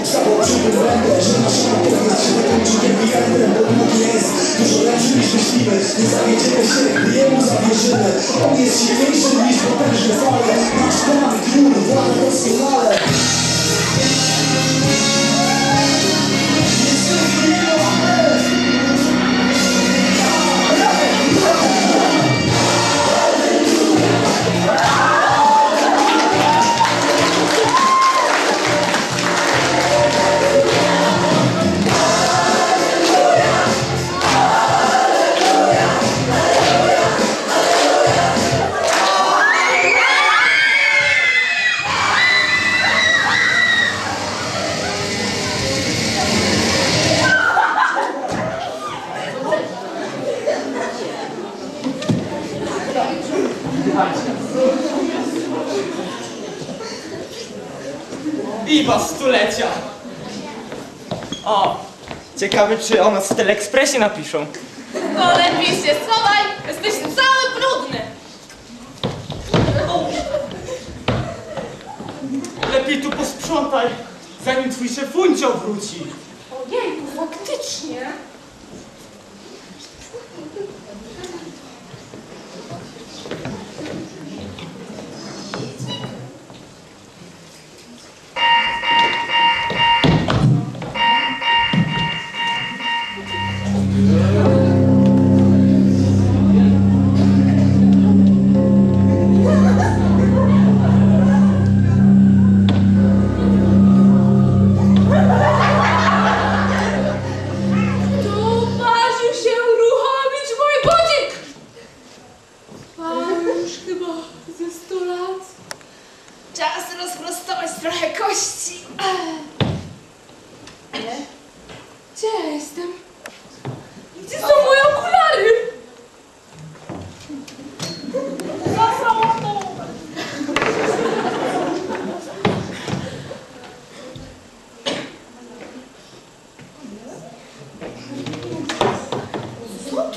Obstawał przy tym będę, że nasza opowieść się dokończy happy endem Bo Bóg jest dużo lepszy niż myślimy Nie zawiedziemy się, gdy Jemu zawierzymy On jest silniejszy niż potężne fale Piwa stulecia! O, ciekawe czy o nas w Teleekspresie napiszą. To lepiej się schowaj, jesteś cały brudny. Lepiej tu posprzątaj, zanim twój szefuncio wróci. Ojejku, faktycznie.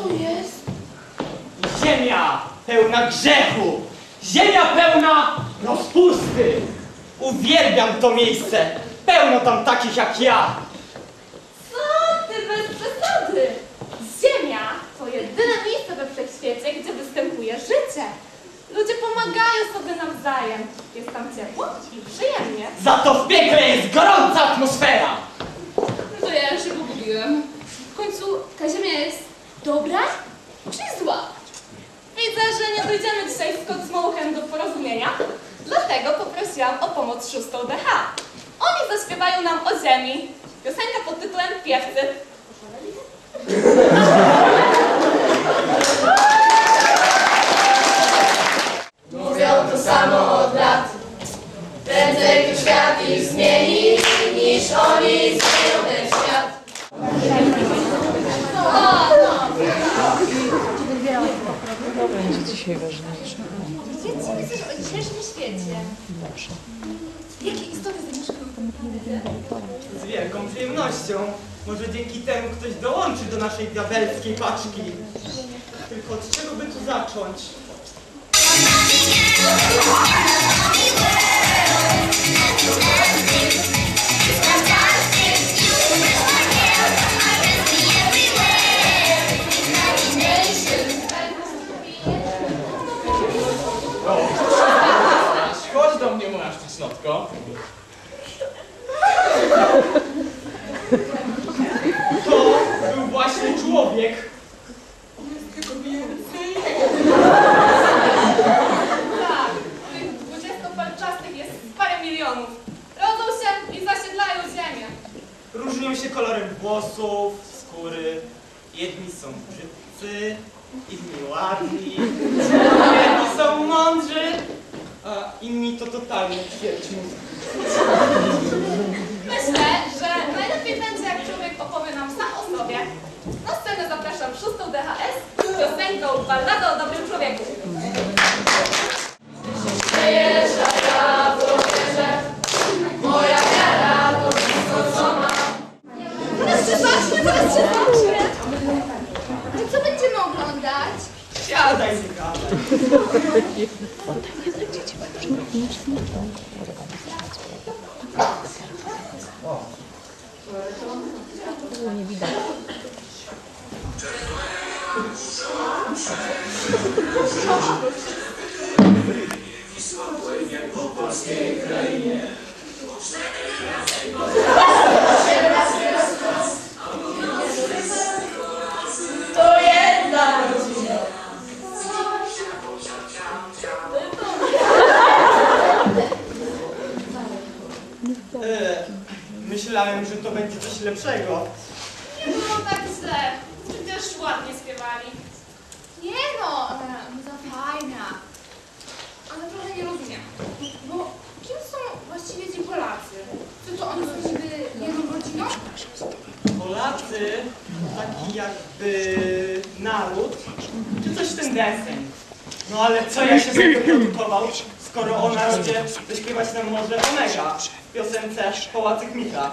To jest? Ziemia pełna grzechu! Ziemia pełna rozpusty! Uwielbiam to miejsce! Pełno tam takich jak ja! Co ty bez przesady? Ziemia to jedyne miejsce we wszechświecie, gdzie występuje życie. Ludzie pomagają sobie nawzajem. Jest tam ciepło i przyjemnie. Za to w piekle jest gorąca atmosfera! No to ja się pogubiłem. W końcu ta ziemia jest dobra czy zła? Widzę, że nie dojdziemy dzisiaj z Kocmołchem do porozumienia, dlatego poprosiłam o pomoc szóstą DH. Oni zaśpiewają nam o ziemi. Piosenka pod tytułem Piewcy. Dzieci, myślę, że o dzisiejszym świecie. Jakie istoty? Z wielką przyjemnością. Może dzięki temu ktoś dołączy do naszej diabelskiej paczki. Tylko od czego by tu zacząć? Piosenką Ballada o dobrym człowieku. Się zacznie. A co będziemy oglądać? Siadaj, nie gadaj. To lepszego. Nie było tak źle. Przecież ładnie śpiewali. Nie no, e, muza fajna. Ale trochę nie rozumiem. Bo kim są właściwie ci Polacy? Czy to oni są niby jedną rodziną? Polacy to taki jakby naród, czy coś w ten deseń. No ale co ja się będę produkował, skoro o narodzie zaśpiewać nam może Omega w piosence Pałacyk Mitra.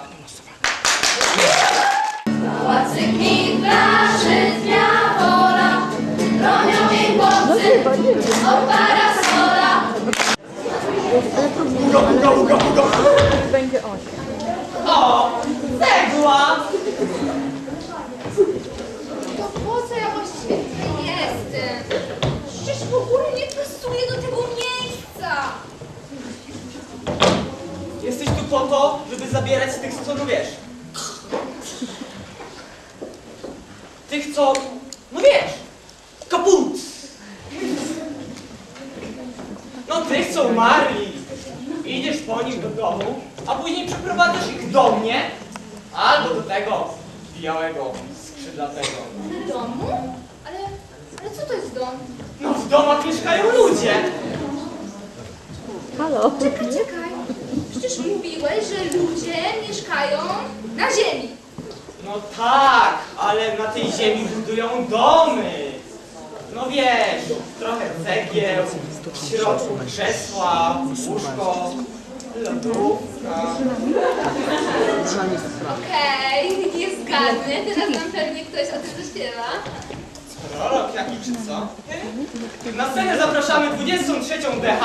Od parasola. O! Cegła! To po co ja właściwie tutaj jestem? Przecież w ogóle nie pasuję do tego miejsca. Jesteś tu po to, żeby zabierać tych, co wiesz. Tych, co, no wiesz, kaput. No tych, co umarli. Idziesz po nich do domu, a później przyprowadzasz ich do mnie, albo do tego białego, skrzydlatego. W domu? Ale, ale co to jest dom? No w domach mieszkają ludzie. Czekaj, czekaj. Przecież mówiłeś, że ludzie mieszkają na ziemi. No tak, ale na tej ziemi budują domy. No wiesz, trochę cegieł, w środku krzesła, łóżko, lodówka. Okej, nie zgadnę. Teraz nam pewnie ktoś o tym zaśpiewa. Prorok jaki czy co? Na scenę zapraszamy 23 DH.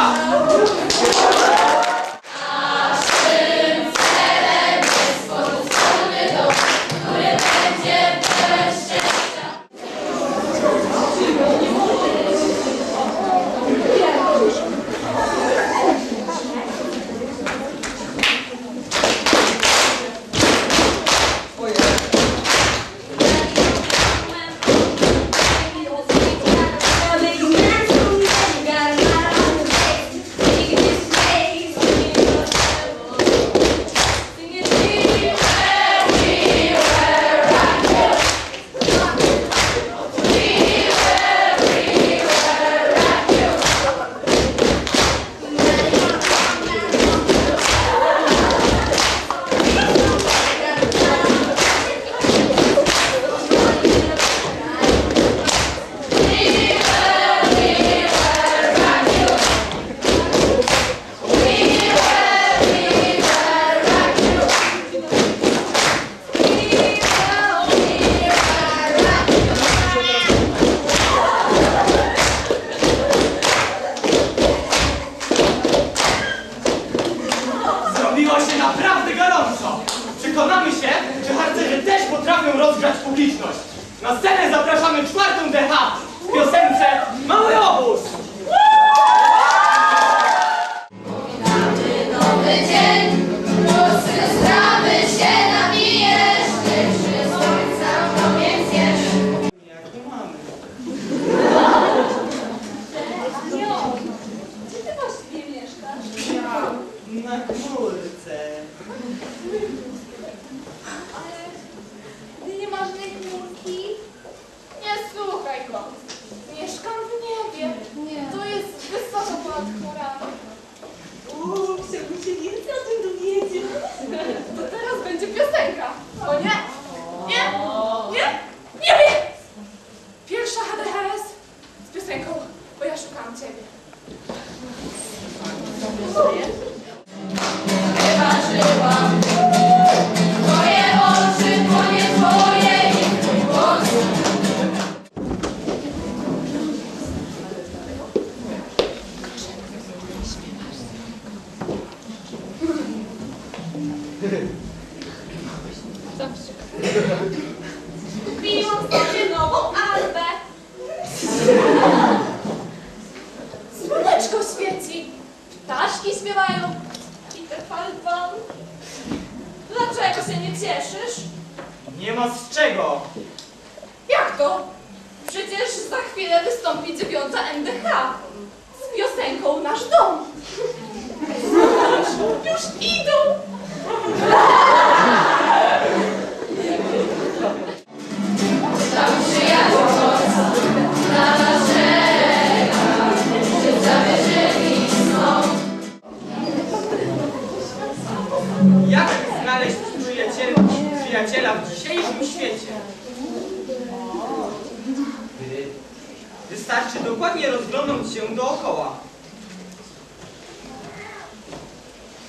Się dookoła.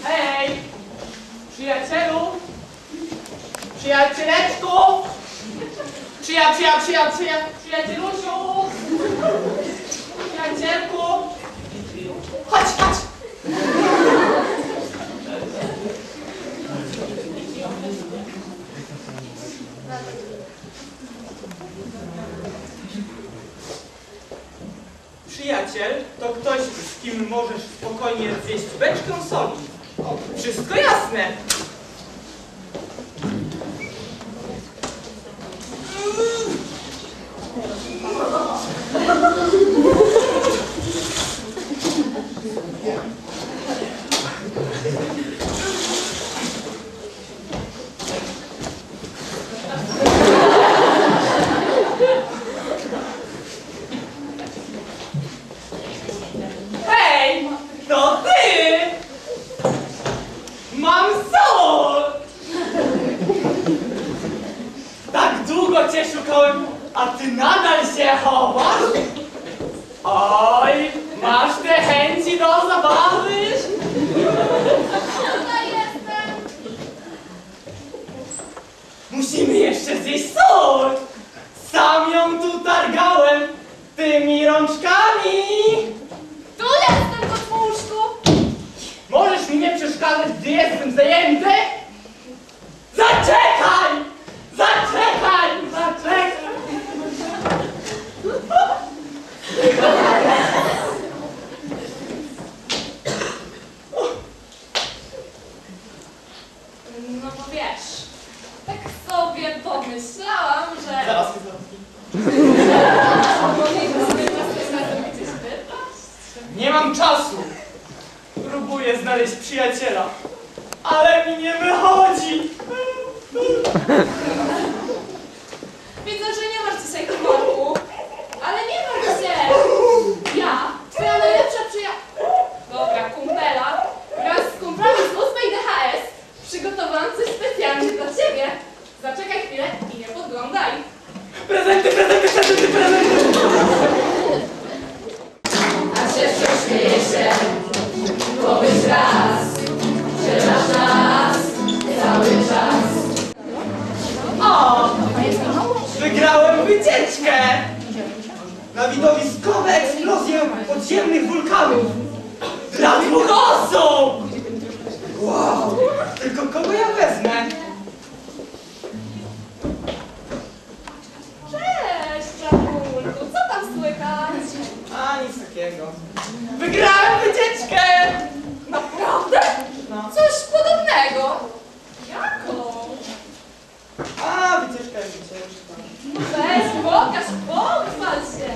Hej! Przyjacielu! Przyjacieleczku! Przyja, przyja, przyja, przyja, przyjacielusiu! Przyjacielku! Chodź, chodź! Przyjaciel to ktoś, z kim możesz spokojnie zjeść beczkę soli. Wszystko jasne. Hej! To ty! Mam sol! Tak długo cię szukałem, a ty nadal się chowasz? Oj, masz te chęci do zabawy? Tutaj jestem. Musimy jeszcze zjeść sol! Sam ją tu targałem tymi rączkami! Tu jestem, kotmuszku. Możesz mi nie przeszkadzać, gdy jestem zajęty? Zaczekaj! Zaczekaj! No bo wiesz, tak sobie pomyślałam, że... Zaraz, wypaść. Nie mam czasu. Próbuję znaleźć przyjaciela, ale mi nie wychodzi. Widzę, że nie masz dzisiaj humoru, ale nie martw Na widowiskowe eksplozje podziemnych wulkanów! Dla dwóch osób! Wow! Tylko kogo ja wezmę? Cześć, Czapulku, co tam słychać? A, nic takiego. Wygrałem wycieczkę! Naprawdę? No. Coś podobnego. Jaką? A, wycieczka jest wycieczka. Weź, pokaż, pochwal się.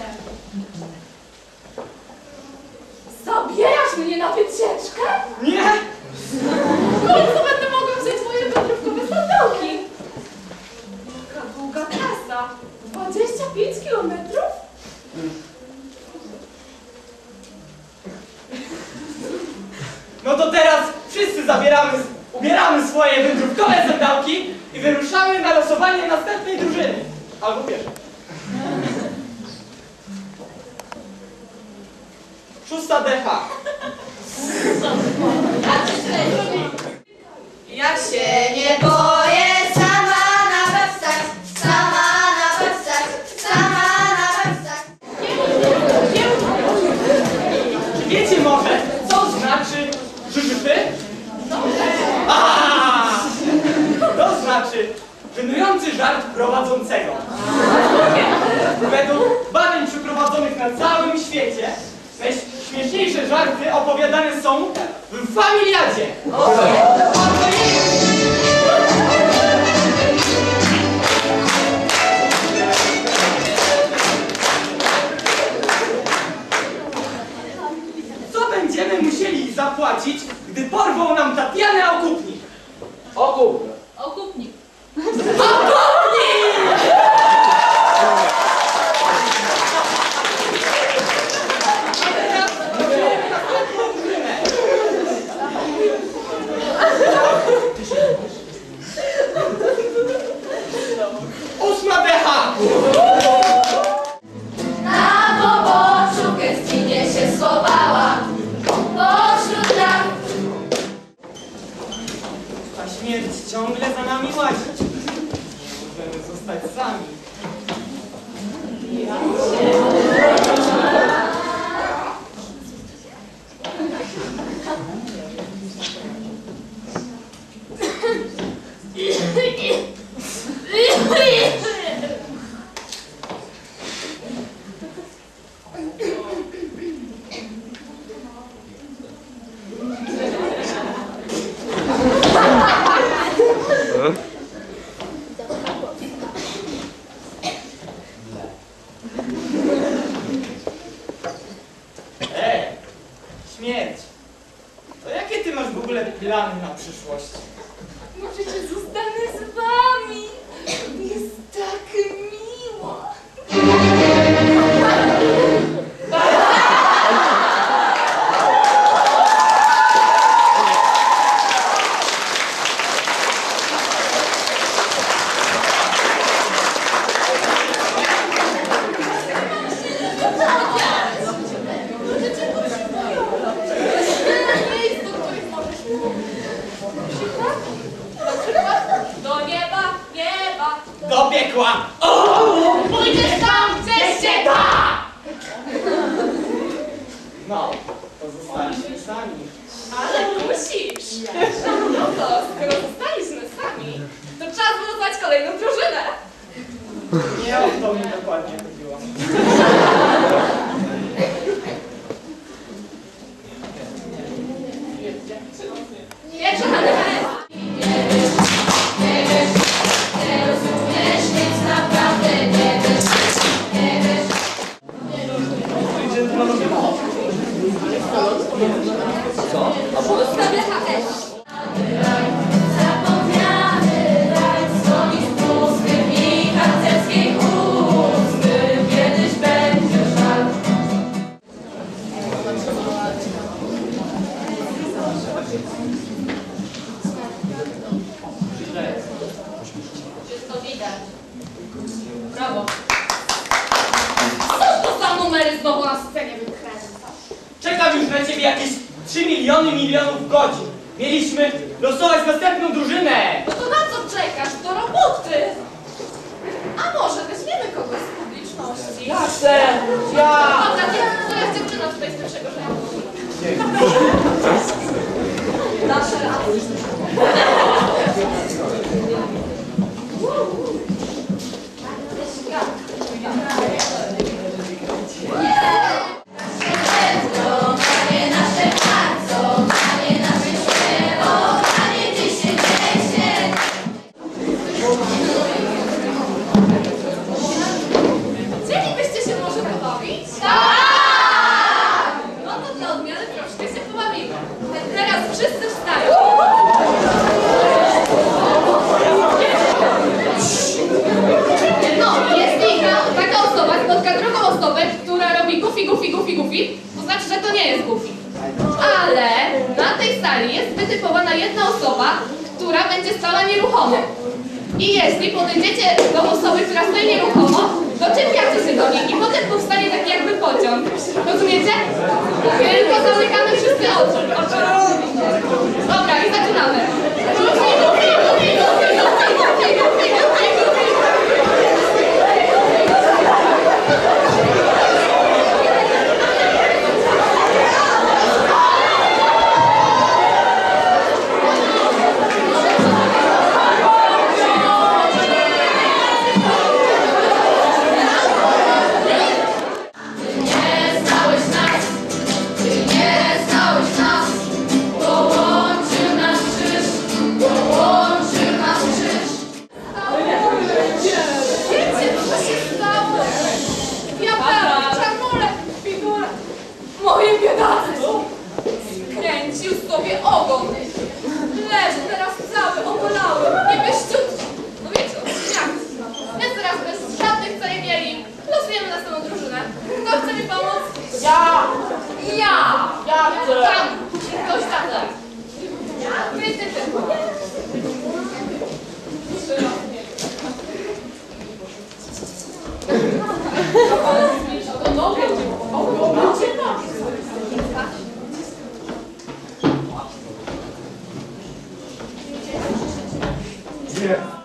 Zabierasz mnie na wycieczkę? Nie! W końcu będę mogła wziąć moje wędrówkowe sandałki. Jaka długa trasa. 25 kilometrów? No to teraz wszyscy zabieramy, ubieramy swoje wędrówkowe sandałki i wyruszamy na losowanie następnej drużyny. Albo pierwszej. Szósta decha. Ja się nie boję sama na wepsach, sama na wepsach, sama na wepsach. Czy wiecie może, co znaczy żyżyty? To znaczy żenujący żart prowadzącego. Według badań przeprowadzonych na całym świecie, myśl Śmieszniejsze żarty opowiadane są w familiadzie. Co będziemy musieli zapłacić, gdy porwą nam Tatianę Okupnik? Okupnik. Okupnik. plany na przyszłość. Do piekła! O! Pójdziesz tam, chcesz się da! No, to zostaliśmy sami. Ale musisz! No to, skoro zostaliśmy sami, to trzeba zbudować kolejną drużynę. Nie o to mi dokładnie chodziło. podejdziecie do osoby, która stoi nieruchomo, to czepiacie się do niej i potem powstanie taki jakby pociąg. Rozumiecie? Tylko zamykamy wszystkie oczy. Dobra, i zaczynamy. Już! sobie ogon. Leży teraz cały, opolały, niby ściutki. No wiecie, jak? Więc teraz bez żadnych ceregieli losujemy następną drużynę. Kto chce mi pomóc? Ja! Ja! Ja chcę! Tam! Ktoś tam tak. Ty, ty, ty. To nogę, ogon. Jak